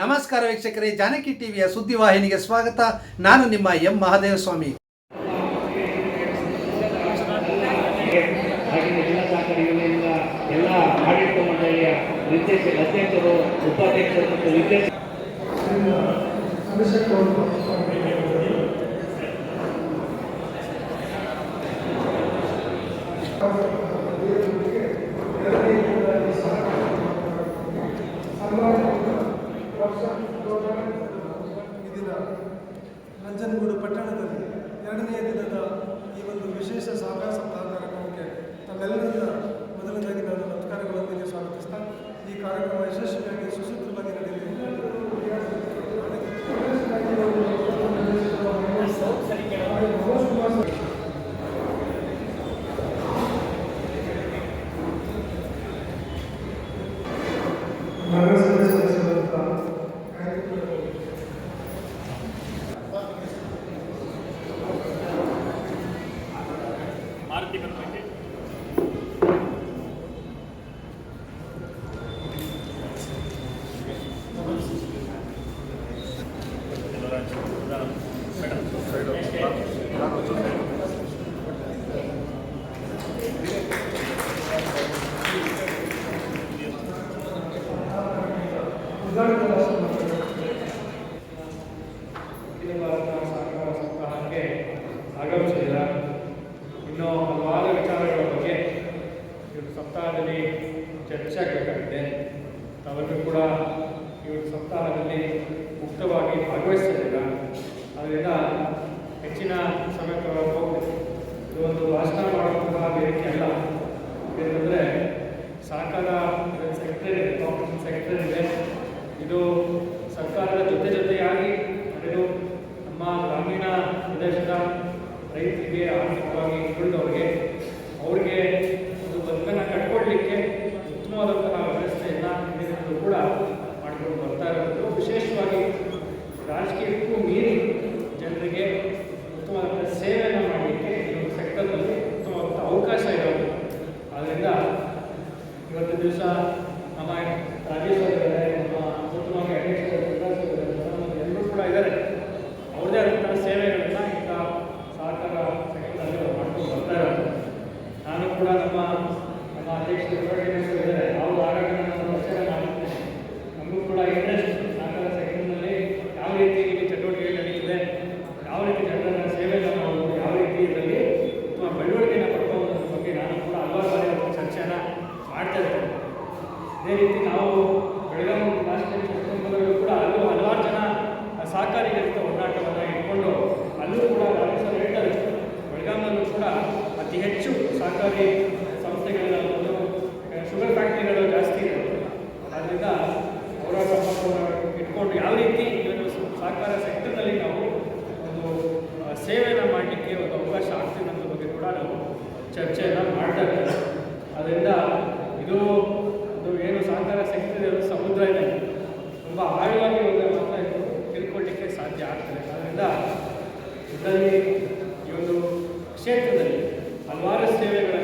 ನಮಸ್ಕಾರ ವೀಕ್ಷಕರೇ ಜಾನಕಿ ಟಿವಿಯ ಸುದ್ದಿವಾಹಿನಿಗೆ ಸ್ವಾಗತ ನಾನು ನಿಮ್ಮ M Mahadeva Swamy Thank you. ವತಿಯಿಂದ ಈ ಒಂದು ವಿಶೇಷ ಸಹಕಾರ ಸಪ್ತಾಹ ಕಾರ್ಯಕ್ರಮಕ್ಕೆ ತಮ್ಮೆಲ್ಲರಿಂದ ಮೊದಲನೇದಾಗಿ ನಾನು ಸತ್ಕಾರಗಳೊಂದಿಗೆ ಸ್ವಾಗತಿಸ್ತಾ ಈ ಕಾರ್ಯಕ್ರಮ ಯಶಸ್ವಿ ಆರತಿ ಬರ್ಬೇಕು Musa ಇದರಲ್ಲಿ ಈ ಒಂದು ಕ್ಷೇತ್ರದಲ್ಲಿ ಹಲವಾರು ಸೇವೆಗಳನ್ನು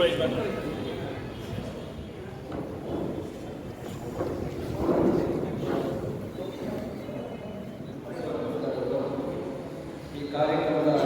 ಕುದುರೆ ಬಂದು ಈ ಕಾರ್ಯಕ್ರಮದ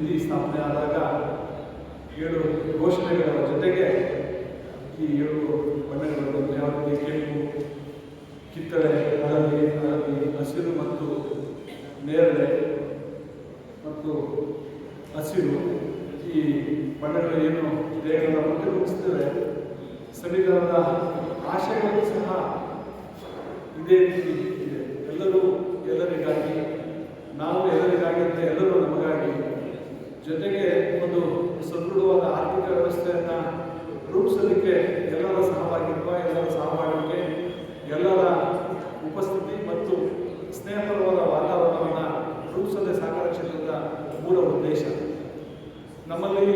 ನಿಧಿ ಸ್ಥಾಪನೆ ಆದಾಗ ಏಳು ಘೋಷಣೆಗಳ ಜೊತೆಗೆ ಈ ಏಳು ಬಣ್ಣಗಳು ಯಾವ ರೀತಿ ಕೆಂಪು, ಕಿತ್ತಳೆ ಹಳದಿ ಹಳದಿ ಹಸಿರು ಮತ್ತು ನೇರಳೆ ಮತ್ತು ಹಸಿರು ಈ ಬಣ್ಣಗಳು ಏನು ದೇಹಗಳ ಪ್ರತಿರೂಪಿಸ್ತೇವೆ ಸಂವಿಧಾನದ ಆಶಯಗಳು ಸಹ ಇದೇ ರೀತಿ ಇದೆ. ಎಲ್ಲರೂ ಎಲ್ಲರಿಗಾಗಿ, ನಾವು ಎಲ್ಲರಿಗಾಗಿ ಎಲ್ಲರೂ ನಮಗಾಗಿ ಜೊತೆಗೆ ಒಂದು ಸದೃಢವಾದ ಆರ್ಥಿಕ ವ್ಯವಸ್ಥೆಯನ್ನು ರೂಪಿಸಲಿಕ್ಕೆ ಎಲ್ಲರ ಸಹಭಾಗಿತ್ವ ಎಲ್ಲರ ಸಹಭಾಗಿತ್ವ ಎಲ್ಲರ ಉಪಸ್ಥಿತಿ ಮತ್ತು ಸ್ನೇಹಪರವಾದ ವಾತಾವರಣವನ್ನು ರೂಪಿಸೋದೇ ಸಹಕಾರ ಕ್ಷೇತ್ರದ ಮೂಲ ಉದ್ದೇಶ ನಮ್ಮಲ್ಲಿ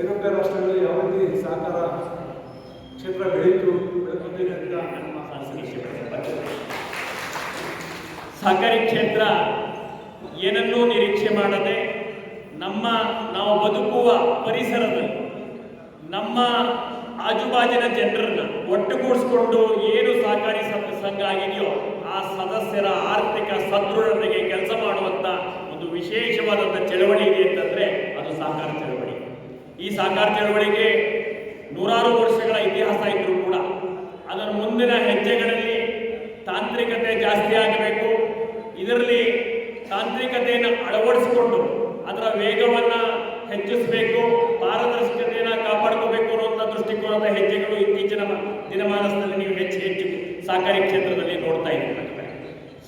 ಐರೋಪ್ಯ ರಾಷ್ಟ್ರಗಳಲ್ಲಿ ಯಾವ ರೀತಿ ಸಹಕಾರ ಕ್ಷೇತ್ರ ಬೆಳೆಯಿತು. ಸಹಕಾರಿ ಕ್ಷೇತ್ರ ಏನನ್ನೂ ನಿರೀಕ್ಷೆ ಮಾಡದೆ ನಮ್ಮ ನಾವು ಬದುಕುವ ಪರಿಸರದಲ್ಲಿ, ನಮ್ಮ ಆಜುಬಾಜಿನ ಜನರನ್ನ ಒಟ್ಟುಗೂಡಿಸ್ಕೊಂಡು ಏನು ಸಹಕಾರಿ ಸಂಘ ಆಗಿದೆಯೋ ಆ ಸದಸ್ಯರ ಆರ್ಥಿಕ ಸದೃಢತೆಗೆ ಕೆಲಸ ಮಾಡುವಂತ ಒಂದು ವಿಶೇಷವಾದಂಥ ಚಳವಳಿ ಇದೆ ಅಂತಂದ್ರೆ ಅದು ಸಹಕಾರ ಚಳವಳಿ. ಈ ಸಹಕಾರ ಚಳವಳಿಗೆ ನೂರಾರು ವರ್ಷಗಳ ಇತಿಹಾಸ ಇದ್ರೂ ಕೂಡ ಅದರ ಮುಂದಿನ ಹೆಜ್ಜೆಗಳಲ್ಲಿ ತಾಂತ್ರಿಕತೆ ಜಾಸ್ತಿ ಆಗಬೇಕು. ಇದರಲ್ಲಿ ತಾಂತ್ರಿಕತೆಯನ್ನು ಅಳವಡಿಸಿಕೊಂಡು ವೇಗವನ್ನು ಹೆಚ್ಚಿಸಬೇಕು, ಪಾರದರ್ಶಕತೆಯನ್ನು ಕಾಪಾಡ್ಕೋಬೇಕು ಅನ್ನುವಂಥ ದೃಷ್ಟಿಕೋನದ ಹೆಜ್ಜೆಗಳು ಇತ್ತೀಚಿನ ದಿನಮಾನದಲ್ಲಿ ನೀವು ಹೆಚ್ಚು ಹೆಚ್ಚು ಸಹಕಾರಿ ಕ್ಷೇತ್ರದಲ್ಲಿ ನೋಡ್ತಾ ಇದ್ದೀವಿ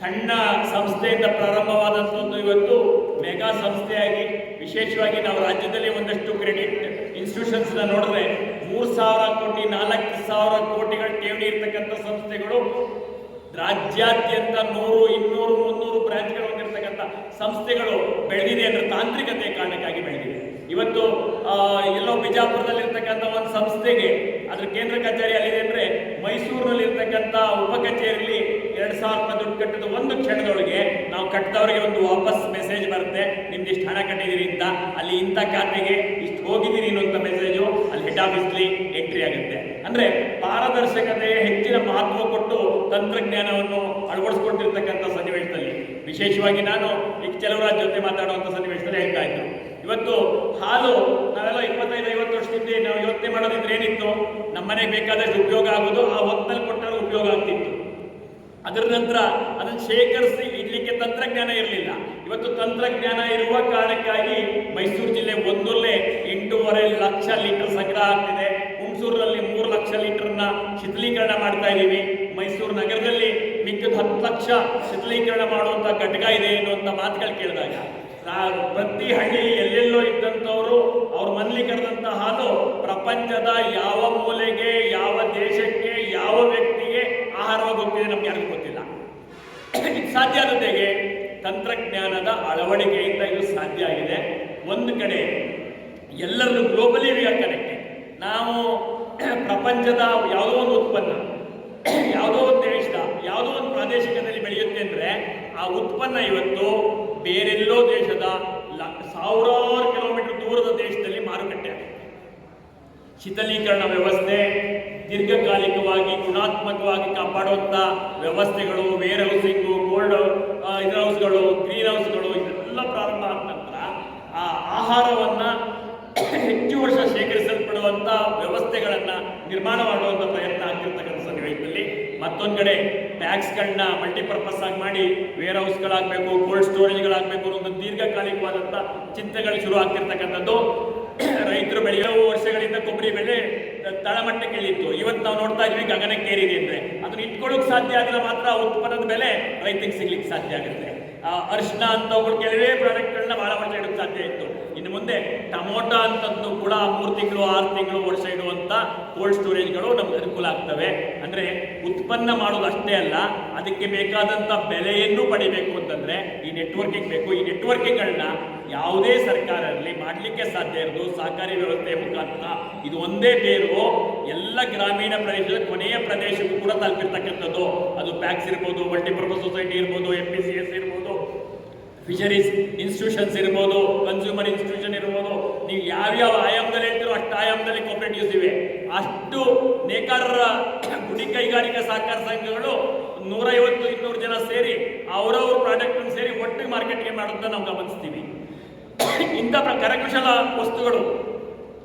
ಸಣ್ಣ ಸಂಸ್ಥೆಯಿಂದ ಪ್ರಾರಂಭವಾದಂಥದ್ದು ಇವತ್ತು ಮೆಗಾ ಸಂಸ್ಥೆಯಾಗಿ, ವಿಶೇಷವಾಗಿ ನಾವು ರಾಜ್ಯದಲ್ಲಿ ಒಂದಷ್ಟು ಕ್ರೆಡಿಟ್ ಇನ್ಸ್ಟಿಟ್ಯೂಷನ್ಸ್ನ ನೋಡಿದ್ರೆ ಮೂರು ಸಾವಿರ ಕೋಟಿ, ನಾಲ್ಕು ಸಾವಿರ ಕೋಟಿಗಳ ಠೇವಣಿ ಇರ್ತಕ್ಕಂಥ ಸಂಸ್ಥೆಗಳು ರಾಜ್ಯಾದ್ಯಂತ ನೂರು, ಇನ್ನೂರು, ಮುನ್ನೂರು ಬ್ರಾಂಚ್ಗಳು ಹೊಂದಿರತಕ್ಕಂಥ ಸಂಸ್ಥೆಗಳು ಬೆಳೆದಿದೆ ಅಂದ್ರೆ ತಾಂತ್ರಿಕತೆ ಕಾರಣಕ್ಕಾಗಿ ಬೆಳೆದಿದೆ. ಇವತ್ತು ಎಲ್ಲೋ ಬಿಜಾಪುರದಲ್ಲಿರ್ತಕ್ಕಂಥ ಒಂದು ಸಂಸ್ಥೆಗೆ, ಅದ್ರ ಕೇಂದ್ರ ಕಚೇರಿ ಅಲ್ಲಿದೆ ಅಂದ್ರೆ ಮೈಸೂರಿನಲ್ಲಿ ಇರ್ತಕ್ಕಂಥ ಉಪ ಕಚೇರಿಯಲ್ಲಿ ಎರಡು ಸಾವಿರ ದುಡ್ಡು ಕಟ್ಟಿದ ಒಂದು ಕ್ಷಣದೊಳಗೆ ನಾವು ಕಟ್ಟಿದವರಿಗೆ ಒಂದು ವಾಪಸ್ ಮೆಸೇಜ್ ಬರುತ್ತೆ ನಿಮ್ದು ಇಷ್ಟು ಹಣ ಕಟ್ಟಿದಿರಿ ಅಂತ. ಅಲ್ಲಿ ಇಂಥ ಖಾತೆಗೆ ಇಷ್ಟು ಹೋಗಿದ್ದೀರಿ ಅನ್ನುವಂಥ ಮೆಸೇಜು ಅಲ್ಲಿ ಹೆಡ್ ಆಫೀಸ್ಲಿ ಎಂಟ್ರಿ ಆಗುತ್ತೆ. ಅಂದ್ರೆ ಪಾರದರ್ಶಕತೆ ಹೆಚ್ಚಿನ ಮಹತ್ವ ಕೊಟ್ಟು ತಂತ್ರಜ್ಞಾನವನ್ನು ಅಳವಡಿಸ್ಕೊಟ್ಟಿರ್ತಕ್ಕಂಥ ಸನ್ನಿವೇಶದಲ್ಲಿ. ವಿಶೇಷವಾಗಿ ನಾನು ಈಗ ಕೆಲವರ ಜೊತೆ ಮಾತಾಡುವಂಥ ಸನ್ನಿವೇಶದಲ್ಲಿ ಹೇಳ್ತಾ ಇದ್ದು. ಇವತ್ತು ಹಾಲು ನಾವೆಲ್ಲ ಇಪ್ಪತ್ತೈದು, ಐವತ್ತು ವರ್ಷದಿಂದ ನಾವು ಯೋಚನೆ ಮಾಡೋದಿದ್ರೆ ಏನಿತ್ತು? ನಮ್ಮನೆಗೆ ಬೇಕಾದಷ್ಟು ಉಪಯೋಗ ಆಗೋದು, ಆ ಹೊತ್ತಲ್ಲಿ ಕೊಟ್ಟರೆ ಉಪಯೋಗ ಆಗ್ತಿತ್ತು. ಅದರ ನಂತರ ಅದನ್ನು ಶೇಖರಿಸಿ ಇಡ್ಲಿಕ್ಕೆ ತಂತ್ರಜ್ಞಾನ ಇರಲಿಲ್ಲ. ಇವತ್ತು ತಂತ್ರಜ್ಞಾನ ಇರುವ ಕಾರಣಕ್ಕಾಗಿ ಮೈಸೂರು ಜಿಲ್ಲೆ ಒಂದರಲ್ಲೇ ಎಂಟೂವರೆ ಲಕ್ಷ ಲೀಟರ್ ಸಂಗ್ರಹ ಆಗ್ತಿದೆ. ಹುಣಸೂರಿನಲ್ಲಿ ಮೂರು ಲಕ್ಷ ಲೀಟರ್ನ ಶಿಥಲೀಕರಣ ಮಾಡ್ತಾ ಇದ್ದೀವಿ. ಮೈಸೂರು ನಗರದಲ್ಲಿ ಮಿಕ್ಕಿದ ಹತ್ತು ಲಕ್ಷ ಶಿಥಲೀಕರಣ ಮಾಡುವಂತ ಘಟಕ ಇದೆ ಎನ್ನುವಂತ ಮಾತುಗಳು ಕೇಳಿದಾಗ ಪ್ರತಿ ಹಳ್ಳಿ ಎಲ್ಲೆಲ್ಲೋ ಇದ್ದಂಥವರು ಅವ್ರ ಮನೇಲಿ ಕರೆದಂತ ಹಾಲು ಪ್ರಪಂಚದ ಯಾವ ಮೂಲೆಗೆ, ಯಾವ ದೇಶಕ್ಕೆ, ಯಾವ ವ್ಯಕ್ತಿಗೆ ಆಹಾರವಾಗಿ ಹೋಗ್ತಿದೆ ನಮ್ಗೆ ಯಾರಿಗೂ ಗೊತ್ತಿಲ್ಲ. ಸಾಧ್ಯ ಆದತೆಗೆ ತಂತ್ರಜ್ಞಾನದ ಅಳವಡಿಕೆಯಿಂದ ಇದು ಸಾಧ್ಯ ಆಗಿದೆ. ಒಂದು ಕಡೆ ಎಲ್ಲರನ್ನು ಗ್ಲೋಬಲಿ ವಿ ಆರ್ ಕನೆಕ್ಟೆಡ್ ನಾವು ಪ್ರಪಂಚದ ಯಾವುದೋ ಒಂದು ಉತ್ಪನ್ನ, ಯಾವುದೋ ಒಂದು ದೇಶದ, ಯಾವುದೋ ಒಂದು ಪ್ರಾದೇಶಿಕದಲ್ಲಿ ಬೆಳೆಯುತ್ತೆ ಅಂದರೆ ಆ ಉತ್ಪನ್ನ ಇವತ್ತು ಬೇರೆಲ್ಲೋ ದೇಶದ ಸಾವಿರಾರು ಕಿಲೋಮೀಟರ್ ದೂರದ ದೇಶದಲ್ಲಿ ಮಾರುಕಟ್ಟೆ ಆಗಿದೆ. ಶೀತಲೀಕರಣ ವ್ಯವಸ್ಥೆ, ದೀರ್ಘಕಾಲಿಕವಾಗಿ, ಗುಣಾತ್ಮಕವಾಗಿ ಕಾಪಾಡುವಂಥ ವ್ಯವಸ್ಥೆಗಳು ವೇರ್ ಹೌಸಿಂಗ್ ಕೋಲ್ಡ್ ಇದರ್ ಹೌಸ್ಗಳು ಗ್ರೀನ್ ಹೌಸ್ಗಳು ಇದೆಲ್ಲ ಪ್ರಾರಂಭ ಆದ ನಂತರ ಆ ಆಹಾರವನ್ನ ಹೆಚ್ಚು ವರ್ಷ ಶೇಖರಿಸಲ್ಪಡುವಂಥ ವ್ಯವಸ್ಥೆಗಳನ್ನ ನಿರ್ಮಾಣ ಮಾಡುವಂಥ ಪ್ರಯತ್ನ ಆಗಿರ್ತಕ್ಕಂಥ ಸನ್ನಿವೇಶದಲ್ಲಿ ಮತ್ತೊಂದು ಕಡೆ ಟ್ಯಾಕ್ಸ್ಗಳನ್ನ ಮಲ್ಟಿಪರ್ಪಸ್ ಆಗಿ ಮಾಡಿ ವೇರ್ ಹೌಸ್ಗಳಾಗಬೇಕು ಕೋಲ್ಡ್ ಸ್ಟೋರೇಜ್ಗಳಾಗಬೇಕು ಅನ್ನೋ ಒಂದು ದೀರ್ಘಕಾಲಿಕವಾದಂಥ ಚಿಂತೆಗಳು ಶುರು ಆಗ್ತಿರ್ತಕ್ಕಂಥದ್ದು. ರೈತರು ಬೆಳೆಯೋ ವರ್ಷಗಳಿಂದ ಕೊಬ್ಬರಿ ಬೆಲೆ ತಳಮಟ್ಟಕ್ಕೆ ಇಳಿಯಿತು. ಇವತ್ತು ನಾವು ನೋಡ್ತಾ ಇದ್ವಿ ಗಗನಕ್ಕೇರಿದೆ ಅಂದ್ರೆ. ಅದನ್ನ ಇಟ್ಕೊಳ್ಳೋಕೆ ಸಾಧ್ಯ ಆಗಿಲ್ಲ ಮಾತ್ರ ಉತ್ಪನ್ನದ ಬೆಲೆ ರೈತರಿಗೆ ಸಿಗ್ಲಿಕ್ಕೆ ಸಾಧ್ಯ ಆಗುತ್ತೆ. ಅರಿಶಿನ ಅಂತವುಗಳು ಕೆಲವೇ ಪ್ರಾಡಕ್ಟ್ಗಳನ್ನ ಬಹಳ ವರ್ಷ ಇಡೋಕೆ ಸಾಧ್ಯ ಇತ್ತು. ಇನ್ನು ಮುಂದೆ ಟಮೋಟಾ ಕೂಡ ಮೂರು ತಿಂಗಳು, ಆರು ತಿಂಗಳು ವರ್ಷ ಇಡುವಂತ ಕೋಲ್ಡ್ ಸ್ಟೋರೇಜ್ಗಳು ನಮ್ಗೆ ಅನುಕೂಲ ಆಗ್ತವೆ. ಅಂದ್ರೆ ಉತ್ಪನ್ನ ಮಾಡೋದು ಅಷ್ಟೇ ಅಲ್ಲ, ಅದಕ್ಕೆ ಬೇಕಾದಂತ ಬೆಲೆಯನ್ನು ಪಡಿಬೇಕು ಅಂತಂದ್ರೆ ಈ ನೆಟ್ವರ್ಕಿಂಗ್ ಬೇಕು. ಈ ನೆಟ್ವರ್ಕಿಂಗ್ಗಳನ್ನ ಯಾವುದೇ ಸರ್ಕಾರ ಇರಲಿ, ಮಾಡಲಿಕ್ಕೆ ಸಾಧ್ಯ ಇರೋದು ಸಹಕಾರಿ ವ್ಯವಸ್ಥೆ ಮುಖಾಂತರ. ಇದು ಒಂದೇ ಬೇರು, ಎಲ್ಲ ಗ್ರಾಮೀಣ ಪ್ರದೇಶದ ಕೊನೆಯ ಪ್ರದೇಶಕ್ಕೂ ಕೂಡ ತಲುಪಿರ್ತಕ್ಕಂಥದ್ದು. ಅದು ಪ್ಯಾಕ್ಸ್ ಇರ್ಬೋದು ಮಲ್ಟಿಪರ್ಪಸ್ ಸೊಸೈಟಿ ಇರ್ಬೋದು M P C S fisheries institutions ಇರ್ಬೋದು ಕನ್ಸ್ಯೂಮರ್ ಇನ್ಸ್ಟಿಟ್ಯೂಷನ್ ಇರ್ಬೋದು, ನೀವು ಯಾವ್ಯಾವ ಆಯಾಮದಲ್ಲಿ ಹೇಳ್ತೀರೋ ಅಷ್ಟು ಆಯಾಮದಲ್ಲಿ ಕೋಪರೇಟಿವ್ಸ್ ಇವೆ. ಅಷ್ಟು ನೇಕಾರರ ಗುಡಿ ಕೈಗಾರಿಕಾ ಸಹಕಾರ ಸಂಘಗಳು ನೂರೈವತ್ತು, ಇನ್ನೂರು ಜನ ಸೇರಿ ಅವರವ್ರ ಪ್ರಾಡಕ್ಟ್ ಸೇರಿ ಒಟ್ಟು ಮಾರ್ಕೆಟ್ಗೆ ಮಾಡೋದನ್ನ ನಾವು ಗಮನಿಸ್ತೀವಿ. ಇಂಥ ಕರಕುಶಲ ವಸ್ತುಗಳು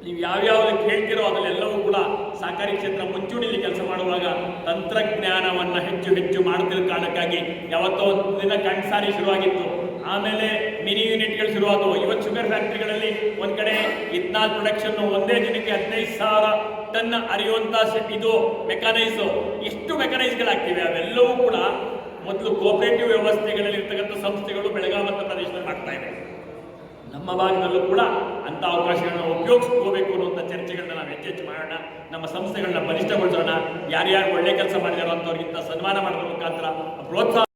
ನೀವು ಯಾವ್ಯಾವ್ದಕ್ಕೆ ಹೇಳ್ತಿರೋ ಅದರಲ್ಲೆಲ್ಲವೂ ಕೂಡ ಸಹಕಾರಿ ಕ್ಷೇತ್ರ ಮುಂಚೂಣಿಯಲ್ಲಿ ಕೆಲಸ ಮಾಡುವಾಗ ತಂತ್ರಜ್ಞಾನವನ್ನು ಹೆಚ್ಚು ಹೆಚ್ಚು ಮಾಡುತ್ತಿರೋ ಕಾರಣಕ್ಕಾಗಿ ಯಾವತ್ತೋ ಒಂದು ದಿನ ಕಣ್ಸಾರಿ ಶುರುವಾಗಿತ್ತು. ಆಮೇಲೆ ಮಿನಿ ಯೂನಿಟ್ಗಳು ಶುರುವಾದವು. ಇವತ್ತು ಶುಗರ್ ಫ್ಯಾಕ್ಟ್ರಿಗಳಲ್ಲಿ ಒಂದು ಕಡೆ ಇದ್ನಾಲ್ ಪ್ರೊಡಕ್ಷನ್ ಒಂದೇ ದಿನಕ್ಕೆ ಹದಿನೈದು ಸಾವಿರ ಟನ್ ಅರಿಯುವಂತ ಸ- ಇದು ಮೆಕಾನೈಸ್ ಎಷ್ಟು ಮೆಕಾನೈಸ್ಗಳಾಗ್ತಿವೆ ಅವೆಲ್ಲವೂ ಕೂಡ ಮೊದಲು ಕೋಪರೇಟಿವ್ ವ್ಯವಸ್ಥೆಗಳಲ್ಲಿ ಇರ್ತಕ್ಕಂಥ ಸಂಸ್ಥೆಗಳು ಬೆಳಗಾವಂತ ಪ್ರದೇಶದಲ್ಲಿ ಮಾಡ್ತಾ ಇವೆ. ನಮ್ಮ ಭಾಗದಲ್ಲೂ ಕೂಡ ಅಂತ ಅವಕಾಶಗಳನ್ನ ಉಪಯೋಗಿಸ್ಕೋಬೇಕು ಅನ್ನುವಂಥ ಚರ್ಚೆಗಳನ್ನ ನಾವು ಹೆಚ್ಚೆಚ್ಚು ಮಾಡೋಣ. ನಮ್ಮ ಸಂಸ್ಥೆಗಳನ್ನ ಬಲಿಷ್ಠಗೊಳಿಸೋಣ. ಯಾರ್ಯಾರು ಒಳ್ಳೆ ಕೆಲಸ ಮಾಡಿದಾರೋ ಅಂಥವ್ರಿಗಿಂತ ಸನ್ಮಾನ ಮಾಡೋದ್ರ ಮುಖಾಂತರ ಪ್ರೋತ್ಸಾಹ